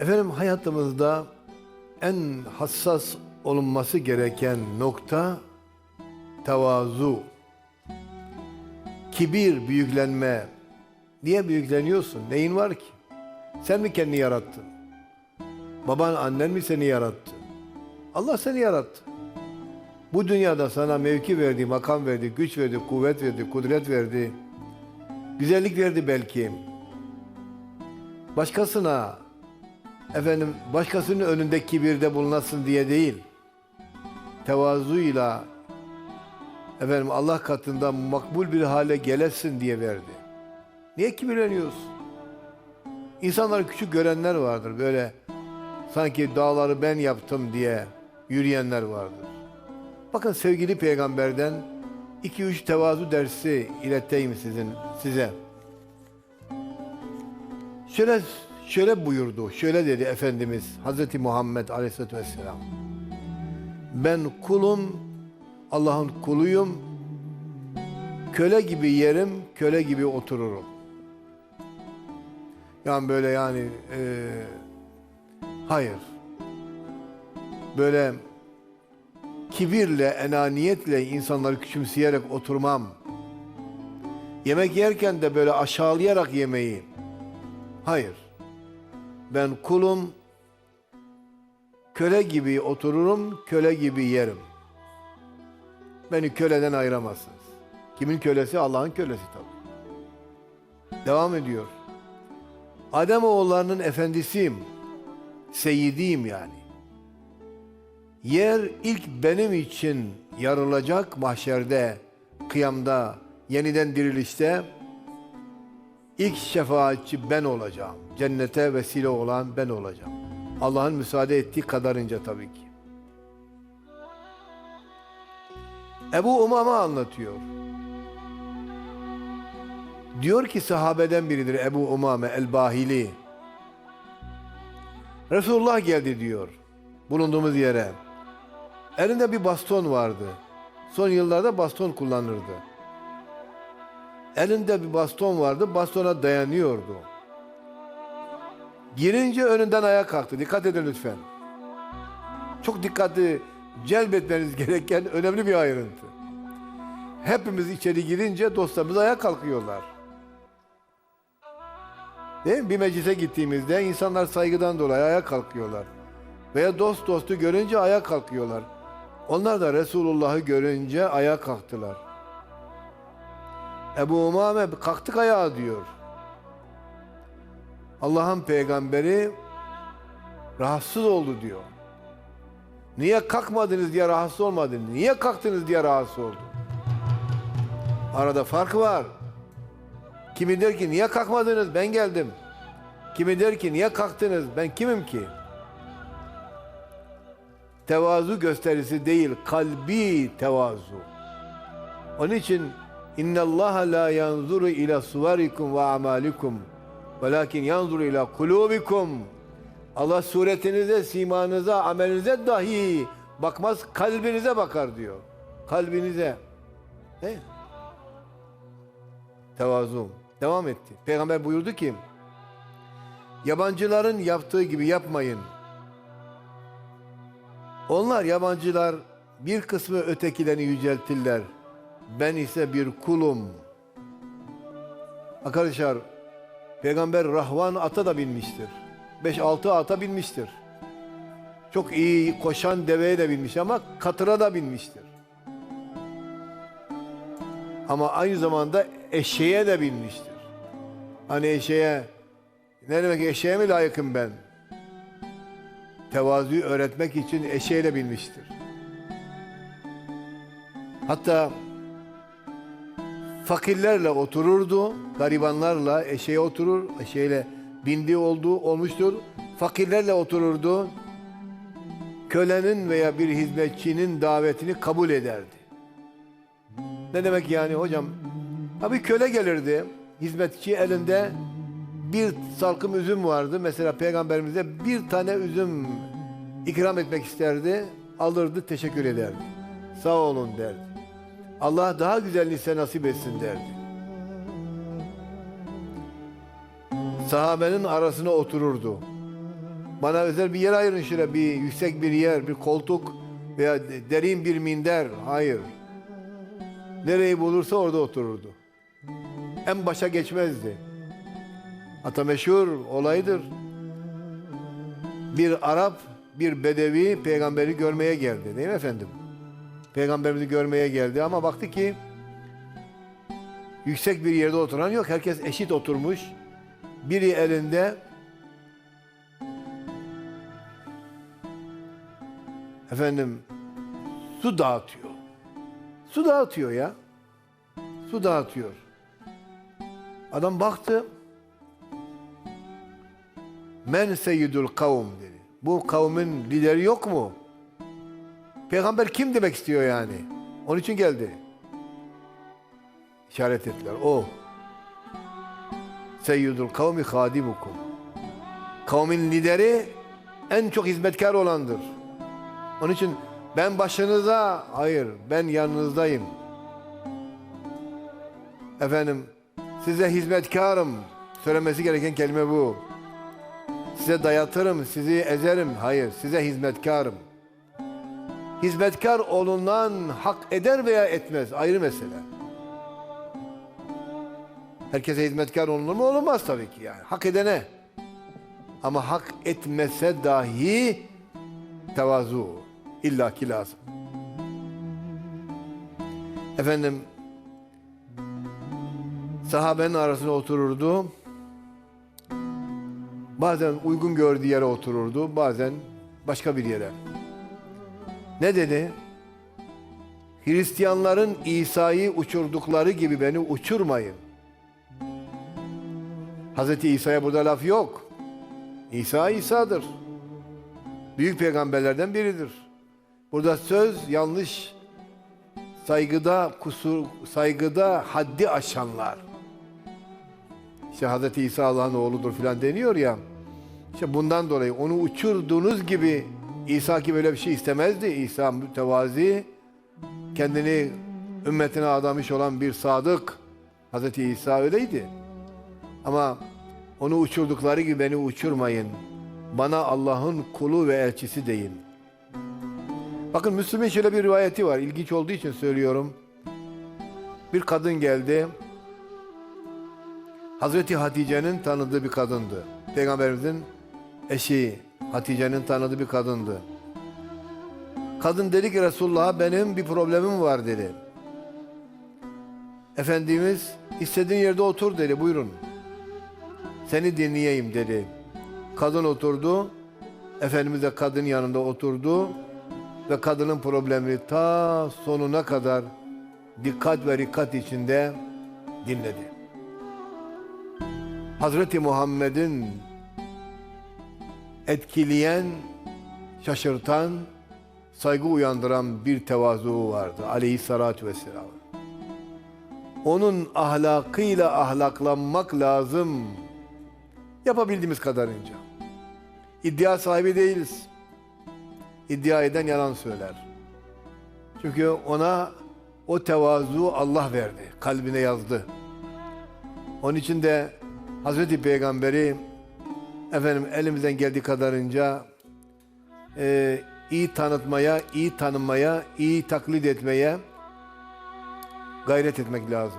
Efendim hayatımızda en hassas olunması gereken nokta tevazu. Kibir, büyüklenme. Niye büyükleniyorsun? Neyin var ki? Sen mi kendini yarattın? Baban, annen mi seni yarattı? Allah seni yarattı. Bu dünyada sana mevki verdi, makam verdi, güç verdi, kuvvet verdi, kudret verdi. Güzellik verdi belki. Başkasına efendim başkasının önünde kibirde bulunasın diye değil. Tevazuyla efendim Allah katında makbul bir hale gelesin diye verdi. Niye kibirleniyorsun? İnsanları küçük görenler vardır böyle sanki dağları ben yaptım diye yürüyenler vardır. Bakın sevgili peygamberden 2-3 tevazu dersi ileteyim sizin size. Şöyle şöyle buyurdu. Şöyle dedi Efendimiz Hazreti Muhammed Aleyhisselatü Vesselam. Ben kulum, Allah'ın kuluyum. Köle gibi yerim, köle gibi otururum. Yani böyle yani e, hayır. Böyle kibirle, enaniyetle insanları küçümseyerek oturmam. Yemek yerken de böyle aşağılayarak yemeği. Hayır. Ben kulum, köle gibi otururum, köle gibi yerim. Beni köleden ayıramazsınız. Kimin kölesi? Allah'ın kölesi tabii. Devam ediyor. Adem oğullarının efendisiyim. Seyyidiyim yani. Yer ilk benim için yarılacak mahşerde, kıyamda, yeniden dirilişte ilk şefaatçi ben olacağım. Cennete vesile olan ben olacağım. Allah'ın müsaade ettiği kadarınca tabii ki. Ebu Umama anlatıyor. Diyor ki sahabeden biridir Ebu Umame el-Bahili. Resulullah geldi diyor bulunduğumuz yere. Elinde bir baston vardı. Son yıllarda baston kullanırdı. Elinde bir baston vardı, bastona dayanıyordu. Girince önünden ayağa kalktı. Dikkat edin lütfen. Çok dikkatli celbetmeniz gereken önemli bir ayrıntı. Hepimiz içeri girince dostlarımız ayağa kalkıyorlar. Değil mi? Bir meclise gittiğimizde insanlar saygıdan dolayı ayağa kalkıyorlar. Veya dost dostu görünce ayağa kalkıyorlar. Onlar da Resulullah'ı görünce ayağa kalktılar. Ebu Umame kalktık ayağa diyor. Allah'ın peygamberi rahatsız oldu diyor. Niye kalkmadınız diye rahatsız olmadın. Niye kalktınız diye rahatsız oldu. Arada fark var. Kimi der ki niye kalkmadınız ben geldim. Kimi der ki niye kalktınız ben kimim ki? Tevazu gösterisi değil kalbi tevazu. Onun için inna Allah la yanzuru ila suvarikum ve amalikum velakin yanzuru ila kulubikum. Allah suretinize, simanıza, amelinize dahi bakmaz, kalbinize bakar diyor. Kalbinize. Mi? Tevazu. Devam etti. Peygamber buyurdu ki, yabancıların yaptığı gibi yapmayın. Onlar yabancılar bir kısmı ötekilerini yüceltirler. Ben ise bir kulum. Arkadaşlar, Peygamber Rahvan ata da binmiştir. 5-6 ata binmiştir. Çok iyi koşan deveye de binmiş ama katıra da binmiştir. Ama aynı zamanda eşeğe de binmiştir. Hani eşeğe, ne demek eşeğe mi layıkım ben? Tevazuyu öğretmek için eşeğe binmiştir. Hatta fakirlerle otururdu, garibanlarla eşeğe oturur, eşeğiyle bindiği olduğu olmuştur. Fakirlerle otururdu, kölenin veya bir hizmetçinin davetini kabul ederdi. Ne demek yani hocam? Ha bir köle gelirdi, hizmetçi elinde bir salkım üzüm vardı. Mesela peygamberimize bir tane üzüm ikram etmek isterdi. Alırdı, teşekkür ederdi. Sağ olun derdi. Allah daha güzelini size nasip etsin derdi. Sahabenin arasına otururdu. Bana özel bir yer ayırın şöyle bir yüksek bir yer, bir koltuk veya de- derin bir minder. Hayır. Nereyi bulursa orada otururdu. En başa geçmezdi. Hatta meşhur olaydır. Bir Arap, bir Bedevi peygamberi görmeye geldi. Değil mi efendim? Peygamberimizi görmeye geldi ama baktı ki yüksek bir yerde oturan yok. Herkes eşit oturmuş. Biri elinde efendim su dağıtıyor. Su dağıtıyor ya. Su dağıtıyor. Adam baktı. Men seyyidul kavm dedi. Bu kavmin lideri yok mu? Peygamber kim demek istiyor yani? Onun için geldi. İşaret ettiler. O. Seyyidul kavmi hadimukum. Kavmin lideri en çok hizmetkar olandır. Onun için ben başınıza, hayır ben yanınızdayım. Efendim size hizmetkarım. Söylemesi gereken kelime bu. Size dayatırım, sizi ezerim. Hayır, size hizmetkarım. Hizmetkar olunan hak eder veya etmez ayrı mesele. Herkese hizmetkar olunur mu? Olunmaz tabii ki yani. Hak edene. Ama hak etmese dahi tevazu illaki lazım. Efendim sahabenin arasına otururdu. Bazen uygun gördüğü yere otururdu, bazen başka bir yere. Ne dedi? Hristiyanların İsa'yı uçurdukları gibi beni uçurmayın. Hazreti İsa'ya burada laf yok. İsa İsa'dır. Büyük peygamberlerden biridir. Burada söz yanlış saygıda kusur saygıda haddi aşanlar. İşte Hazreti İsa Allah'ın oğludur filan deniyor ya. İşte bundan dolayı onu uçurduğunuz gibi İsa ki böyle bir şey istemezdi. İsa mütevazi, kendini ümmetine adamış olan bir sadık. Hazreti İsa öyleydi. Ama onu uçurdukları gibi beni uçurmayın. Bana Allah'ın kulu ve elçisi deyin. Bakın Müslüm'ün şöyle bir rivayeti var. İlginç olduğu için söylüyorum. Bir kadın geldi. Hazreti Hatice'nin tanıdığı bir kadındı. Peygamberimizin eşi Hatice'nin tanıdığı bir kadındı. Kadın dedi ki Resulullah'a benim bir problemim var dedi. Efendimiz istediğin yerde otur dedi buyurun. Seni dinleyeyim dedi. Kadın oturdu. Efendimiz de kadın yanında oturdu. Ve kadının problemini ta sonuna kadar dikkat ve dikkat içinde dinledi. Hazreti Muhammed'in etkileyen, şaşırtan, saygı uyandıran bir tevazu vardı aleyhissalatü vesselam. Onun ahlakıyla ahlaklanmak lazım. Yapabildiğimiz kadarınca. İddia sahibi değiliz. İddia eden yalan söyler. Çünkü ona o tevazu Allah verdi. Kalbine yazdı. Onun için de Hazreti Peygamberi efendim elimizden geldiği kadarınca e, iyi tanıtmaya, iyi tanımaya, iyi taklit etmeye gayret etmek lazım.